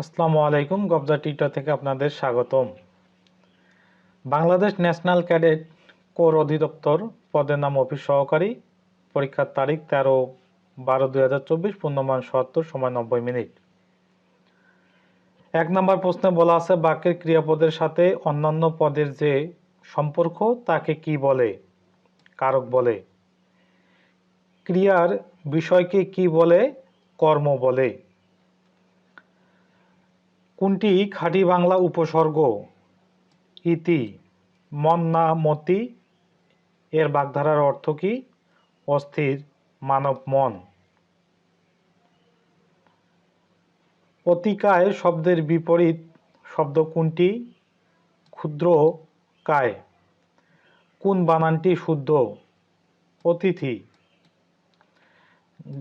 আসসালামু আলাইকুম, গবজা টিটা থেকে আপনাদের স্বাগতম। বাংলাদেশ ন্যাশনাল ক্যাডেট কোর অধিদপ্তর পদের নাম অফিস সহকারী, পরীক্ষার তারিখ তেরো বারো দুই হাজার চব্বিশ, পূর্ণমান সত্তর, সময় নব্বই মিনিট। এক নম্বর প্রশ্নে বলা আছে, বাক্যের ক্রিয়াপদের সাথে অন্যান্য পদের যে সম্পর্ক, তাকে কি বলে? কারক বলে। ক্রিয়ার বিষয়কে কি বলে? কর্ম বলে। কোনটি খাঁটি বাংলা উপসর্গ? ইতি মন না মতি এর বাগধারার অর্থ কি? অস্থির, মানব মন। অতিকায় শব্দের বিপরীত শব্দ কোনটি? ক্ষুদ্র, কায়। কোন বানানটি শুদ্ধ? অতিথি।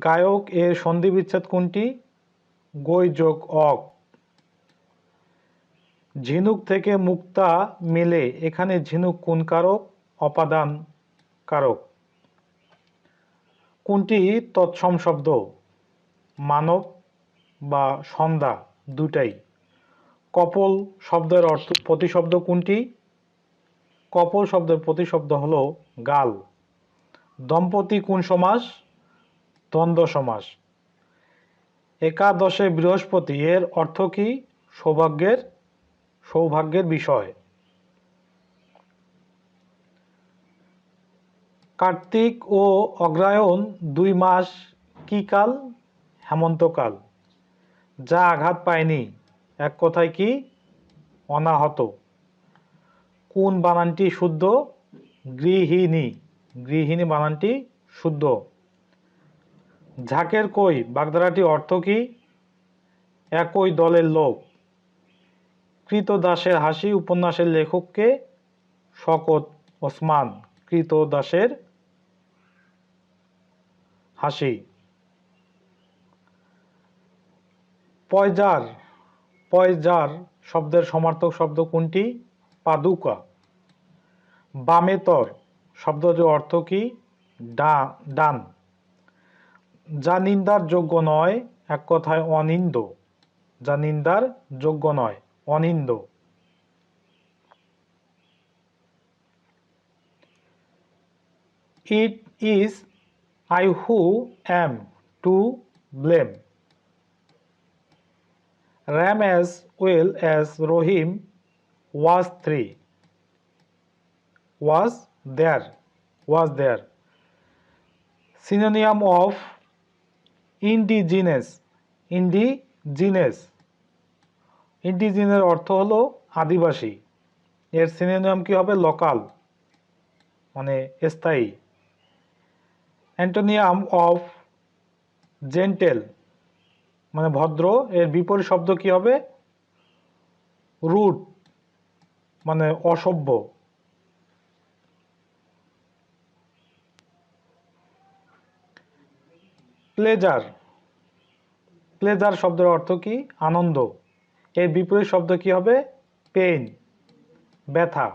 গায়ক এর সন্ধি বিচ্ছেদ কোনটি? গৈ যোগ অক। ঝিনুক থেকে মুক্তা মেলে এখানে ঝিনুক কোন কারক? অপাদান কারক। কোনটি তৎসম শব্দ? মানব বা সন্ধ্যা দুটাই কপল শব্দের অর্থ প্রতিশব্দ কোনটি? কপল শব্দের প্রতিশব্দ হলো গাল। দম্পতি কোন সমাস? দ্বন্দ্ব সমাস। একাদশে বৃহস্পতি, এর অর্থ কি? সৌভাগ্যের সৌভাগ্যের বিষয়। কার্তিক ও অগ্রায়ণ দুই মাস কি কাল? হেমন্তকাল যা আঘাত পায়নি, এক কথায় কি? অনাহত। কোন বানানটি শুদ্ধ? গৃহিণী। গৃহিণী বানানটি শুদ্ধ। ঝাঁকের কই? বাগধারাটি অর্থ কি? একই দলের লোক। কৃতদাসের হাসি উপন্যাসের লেখককে শকত ওসমান, কৃতদাসের হাসি। পয়জার পয়জার শব্দের সমার্থক শব্দ কোনটি? পাদুকা। বামেতর শব্দটির অর্থ কি? ডান। যা নিন্দার যোগ্য নয়, এক কথায় অনিন্দ। যা নিন্দার যোগ্য নয়। Anindo it is I who am to blame ram as well as Rohim was three was there was there synonym of indigenous indigenous ইন্ডিজিনের অর্থ হলো আদিবাসী। এর সিনোনিয়াম কি হবে? লোকাল মানে স্থায়ী। অ্যান্টোনিয়াম অফ জেন্টেল মানে ভদ্র। এর বিপরীত শব্দ কি হবে? রুট মানে অসভ্য। প্লেজার প্লেজার শব্দের অর্থ কি? আনন্দ। এর বিপরীত শব্দ কি হবে পেইন ব্যথা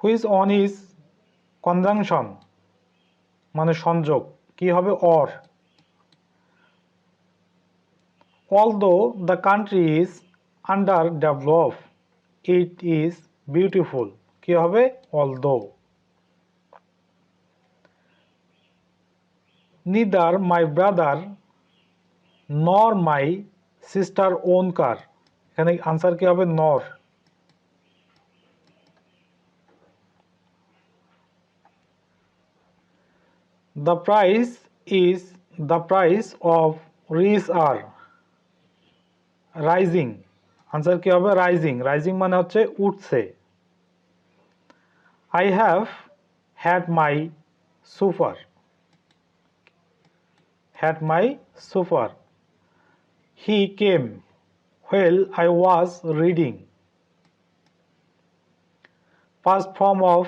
হুইজ অন ইজ কনজাংশন মানে সংযোগ কি হবে or although the country is underdeveloped it is beautiful কি হবে although neither my brother nor my sister own car এখানে আনসার কি হবে? Nor the price is, the price of rich are rising answer কি হবে? রাইজিং রাইজিং মানে হচ্ছে উঠছে। I have had my super had my super he came while I was reading past form of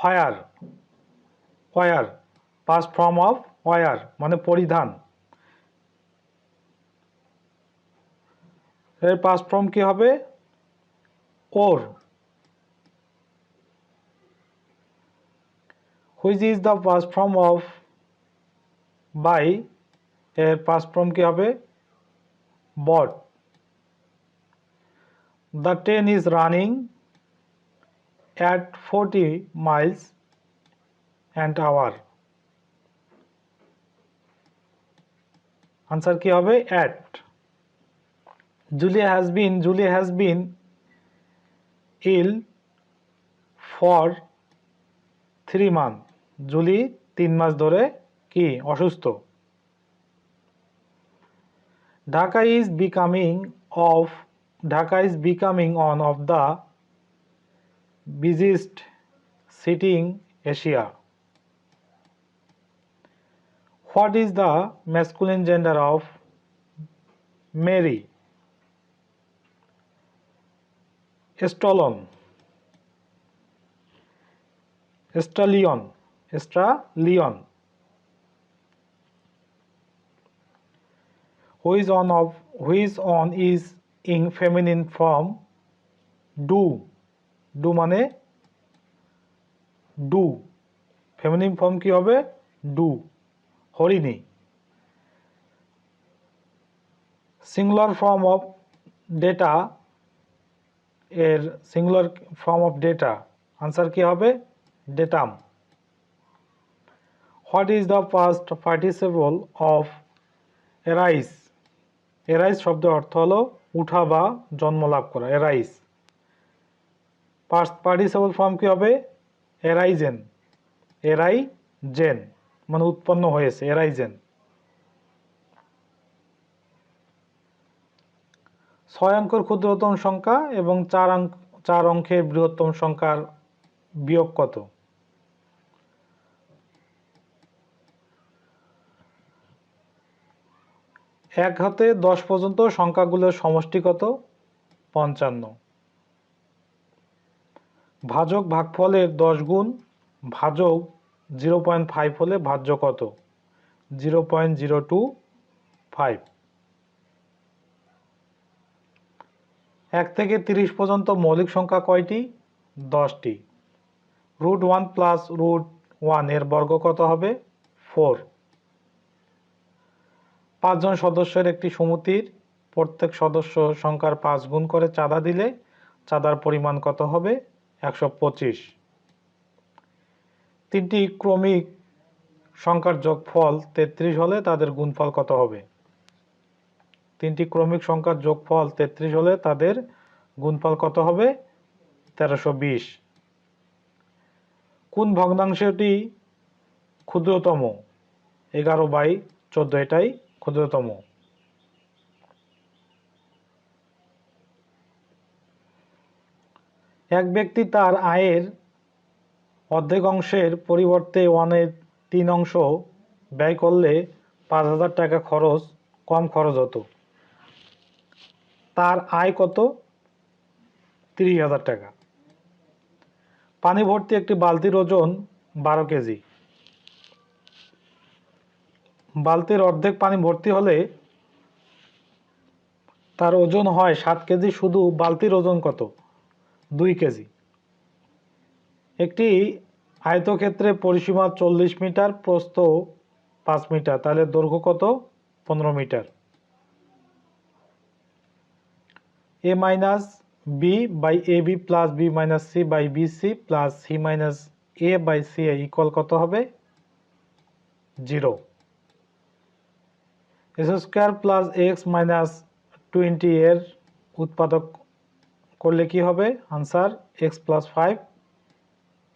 wear wear past form of wear মানে পরিধান। এর past form কি হবে? Or which is the past form of buy এর past form কি হবে? But the train is running at forty miles and hour answer কি হবে? At Julia has been Julia has been ill for three month Julie তিন মাস ধরে কি? অসুস্থ। Dhaka is becoming of Dhaka is becoming on of the biggest city in Asia what is the masculine gender of Mary? Stolon. Stallion. Stallion. On of who is on is in feminine form. Do. Do মানে do. feminine form কি হবে? Do. হরিণী. Singular form of data এর singular form of data answer কি হবে? Datum what is the past participle of arise arise শব্দের অর্থ হলো উঠা বা জন্ম লাভ করা, এরাইস। পাস্ট পার্টিসিপল ফর্ম কি হবে? এরাইজেন। এরাইজেন মানে উৎপন্ন হয়েছে, এরাইজেন। ছয় অঙ্কের ক্ষুদ্রতম সংখ্যা এবং চার অঙ্ক চার অঙ্কের বৃহত্তম সংখ্যার বিয়োগ কত? এক হাতে দশ পর্যন্ত সংখ্যাগুলোর সমষ্টি কত? পঞ্চান্ন। ভাজক ভাগফলের দশ গুণ, ভাজক জিরো পয়েন্ট ফাইভ হলে ভাজ্য কত? Zero point zero two five. এক থেকে তিরিশ পর্যন্ত মৌলিক সংখ্যা কয়টি? দশটি। রুট ওয়ান প্লাস রুট ওয়ানের বর্গ কত হবে? ফোর। পাঁচজন সদস্যের একটি সমিতির, প্রত্যেক সদস্য সংখ্যার পাঁচ গুণ করে চাঁদা দিলে চাঁদার পরিমাণ কত হবে? একশো পঁচিশ। তিনটি ক্রমিক সংখ্যার যোগফল তেত্রিশ হলে তাদের গুণফল কত হবে? তিনটি ক্রমিক সংখ্যার যোগফল তেত্রিশ হলে তাদের গুণফল কত হবে? তেরোশো বিশ। কোন ভগ্নাংশটি ক্ষুদ্রতম? এগারো বাই চোদ্দ এটাই ক্ষুদ্রতম এক ব্যক্তি তার আয়ের অর্ধেক অংশের পরিবর্তে ওয়ানের তিন অংশ ব্যয় করলে পাঁচ হাজার টাকা খরচ, কম খরচ হতো। তার আয় কত? তিরিশ হাজার টাকা। পানি ভর্তি একটি বালতির ওজন বারো কেজি। বালতির অর্ধেক পানি ভর্তি হলে তার ওজন হয় সাত কেজি, শুধু বালতির ওজন কত? দুই কেজি। একটি আয়তক্ষেত্রে পরিসীমা চল্লিশ মিটার, প্রস্থ পাঁচ মিটার, তাহলে দৈর্ঘ্য কত? পনেরো metre. A minus B by A B plus B minus C by B C plus C minus A by C equal কত হবে? Zero. X square plus x minus twenty এর উৎপাদক করলে কি হবে? Answer x plus five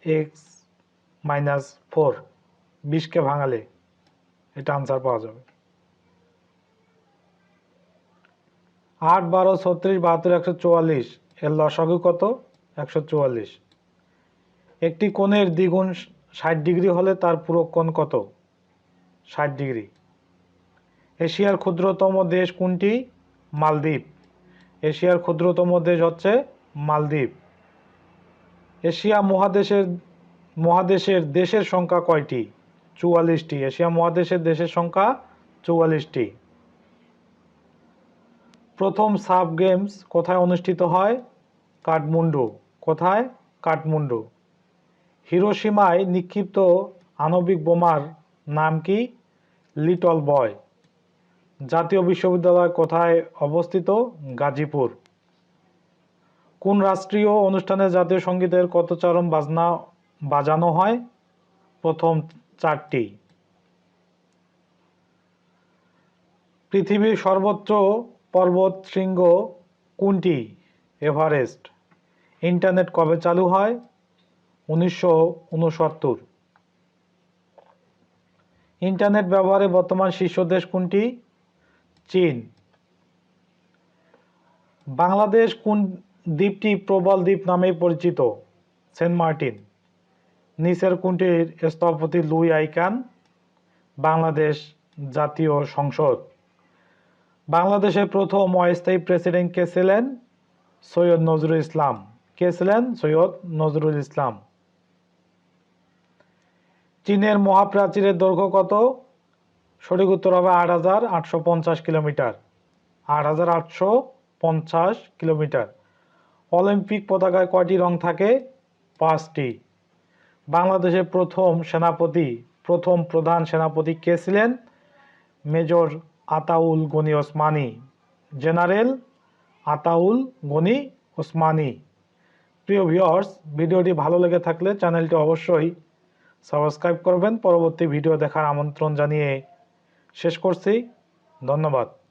x minus four বিশকে ভাঙালে এটা answer পাওয়া যাবে। আট, বারো, ছত্রিশ, বাহাত্তর, একশো চুয়াল্লিশ। এর লসাগু কত? একশো চুয়াল্লিশ। একটি কোণের দ্বিগুণ ষাট ডিগ্রি হলে তার পুরো কোণ কত? ষাট ডিগ্রি। এশিয়ার ক্ষুদ্রতম দেশ কোনটি? মালদ্বীপ। এশিয়ার ক্ষুদ্রতম দেশ হচ্ছে মালদ্বীপ। এশিয়া মহাদেশের মহাদেশের দেশের সংখ্যা কয়টি? চুয়াল্লিশটি। এশিয়া মহাদেশের দেশের সংখ্যা চুয়াল্লিশটি। প্রথম সাব গেমস কোথায় অনুষ্ঠিত হয়? কাঠমান্ডু। কোথায়? কাঠমান্ডু। হিরোসীমায় নিক্ষিপ্ত আণবিক বোমার নাম কি? Little Boy. জাতীয় বিশ্ববিদ্যালয় কোথায় অবস্থিত? গাজীপুর। কোন রাষ্ট্রীয় অনুষ্ঠানে জাতীয় সঙ্গীতের কত চরম বাজনা বাজানো হয়? প্রথম চারটি। পৃথিবীর সর্বোচ্চ পর্বত শৃঙ্গ কোনটি? এভারেস্ট। ইন্টারনেট কবে চালু হয়? উনিশশো উনসত্তর। ইন্টারনেট ব্যবহারে বর্তমান শীর্ষ দেশ কোনটি? চীন। বাংলাদেশ কোন দ্বীপটি প্রবল দ্বীপ নামে পরিচিত? Saint Martin. নিচের কোনটির স্থপতি লুই আইকান? বাংলাদেশ জাতীয় সংসদ। বাংলাদেশের প্রথম অস্থায়ী প্রেসিডেন্ট কে ছিলেন? সৈয়দ নজরুল ইসলাম। কে ছিলেন? সৈয়দ নজরুল ইসলাম। চীনের মহাপ্রাচীরের দৈর্ঘ্য কত? সঠিক উত্তর হবে আট হাজার আটশো পঞ্চাশ কিলোমিটার। আট হাজার আটশো পঞ্চাশ কিলোমিটার। অলিম্পিক পতাকায় কয়টি রং থাকে? পাঁচটি। বাংলাদেশের প্রথম সেনাপতি, প্রথম প্রধান সেনাপতি কে ছিলেন? মেজর আতাউল গনি ওসমানী। জেনারেল আতাউল গনি ওসমানী। প্রিয় ভিউয়ার্স, ভিডিওটি ভালো লেগে থাকলে চ্যানেলটি অবশ্যই সাবস্ক্রাইব করবেন। পরবর্তী ভিডিও দেখার আমন্ত্রণ জানিয়ে শেষ করছি। ধন্যবাদ।